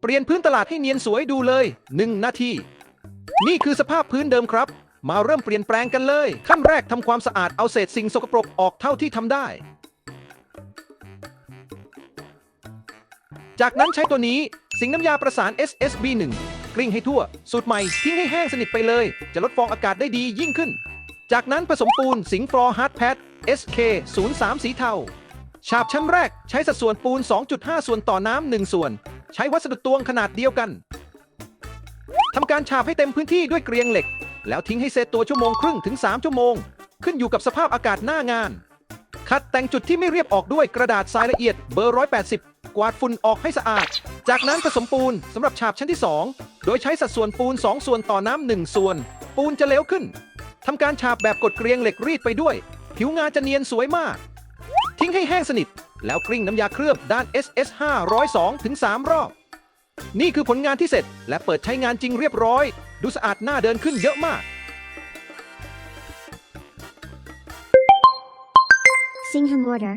เปลี่ยนพื้นตลาดให้เนียนสวยดูเลย 1 นาที นี่คือสภาพพื้นเดิมครับ มาเริ่มเปลี่ยนแปลงกันเลย ขั้นแรกทำความสะอาดเอาเศษสิ่งสกปรกออกเท่าที่ทำได้ จากนั้นใช้ตัวนี้สิงน้ำยาประสาน SSB 1 กลิ้งให้ทั่ว สูตรใหม่ทิ้งให้แห้งสนิทไปเลย จะลดฟองอากาศได้ดียิ่งขึ้น จากนั้นผสมปูนสิงฟลอร์ฮาร์ดแพด SK 03สีเทา ฉาบชั้นแรกใช้สัดส่วนปูน 2.5 ส่วนต่อน้ำ1ส่วน ใช้วัสดุตวงขนาดเดียวกันทำการฉาบให้เต็มพื้นที่ด้วยเกรียงเหล็ก แล้วทิ้งให้เซตตัวชั่วโมงครึ่งถึง 3 ชั่วโมง ขึ้นอยู่กับสภาพอากาศหน้างานคัดแต่งจุดที่ไม่เรียบออกด้วยกระดาษทรายละเอียดเบอร์ 180 กวาดฝุ่นออกให้สะอาด จากนั้นผสมปูนสำหรับฉาบชั้นที่ 2 โดยใช้สัดส่วนปูน 2 ส่วนต่อน้ำ1ส่วน ปูนจะเลวขึ้นทำการฉาบแบบกดเกรียงเหล็กรีดไปด้วย ผิวงานจะเนียนสวยมาก ทิ้งให้แห้งสนิท แล้วกลิ้งน้ำยาเคลือบด้าน SS 502ถึง3รอบ นี่คือผลงานที่เสร็จและเปิดใช้งานจริงเรียบร้อย ดูสะอาดหน้าเดินขึ้นเยอะมาก Singham Order